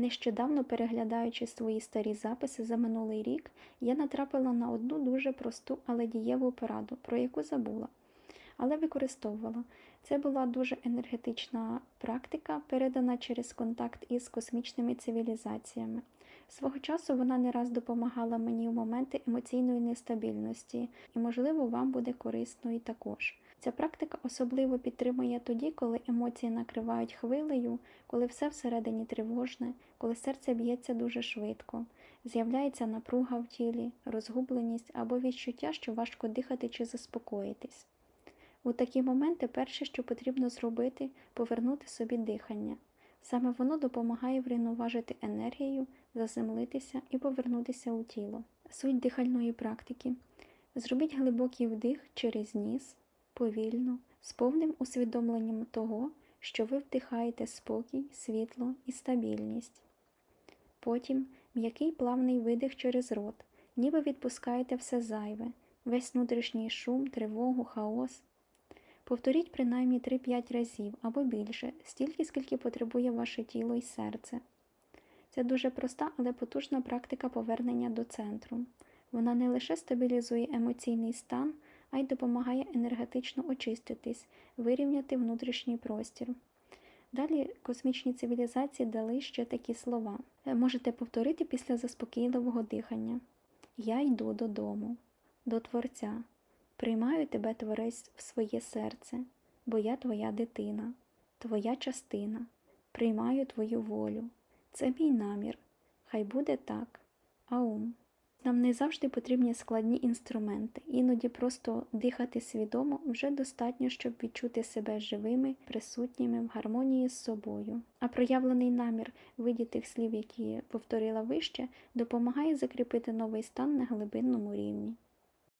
Нещодавно переглядаючи свої старі записи за минулий рік, я натрапила на одну дуже просту, але дієву пораду, про яку забула, але використовувала. Це була дуже енергетична практика, передана через контакт із космічними цивілізаціями. Свого часу вона не раз допомагала мені в моменти емоційної нестабільності, і, можливо, вам буде корисною також. Ця практика особливо підтримує тоді, коли емоції накривають хвилею, коли все всередині тривожне, коли серце б'ється дуже швидко, з'являється напруга в тілі, розгубленість або відчуття, що важко дихати чи заспокоїтись. У такі моменти перше, що потрібно зробити, повернути собі дихання. Саме воно допомагає врівноважити енергію, заземлитися і повернутися у тіло. Суть дихальної практики. Зробіть глибокий вдих через ніс, повільно, з повним усвідомленням того, що ви вдихаєте спокій, світло і стабільність. Потім м'який плавний видих через рот, ніби відпускаєте все зайве, весь внутрішній шум, тривогу, хаос. Повторіть принаймні 3-5 разів або більше, стільки, скільки потребує ваше тіло і серце. Це дуже проста, але потужна практика повернення до центру. Вона не лише стабілізує емоційний стан, а й допомагає енергетично очиститись, вирівняти внутрішній простір. Далі космічні цивілізації дали ще такі слова. Е, Можете повторити після заспокійливого дихання. Я йду додому, до Творця. Приймаю тебе, Творець, в своє серце, бо я твоя дитина, твоя частина. Приймаю твою волю. Це мій намір. Хай буде так. Аум. Нам не завжди потрібні складні інструменти, іноді просто дихати свідомо вже достатньо, щоб відчути себе живими, присутніми в гармонії з собою. А проявлений намір видітих слів, які повторила вище, допомагає закріпити новий стан на глибинному рівні.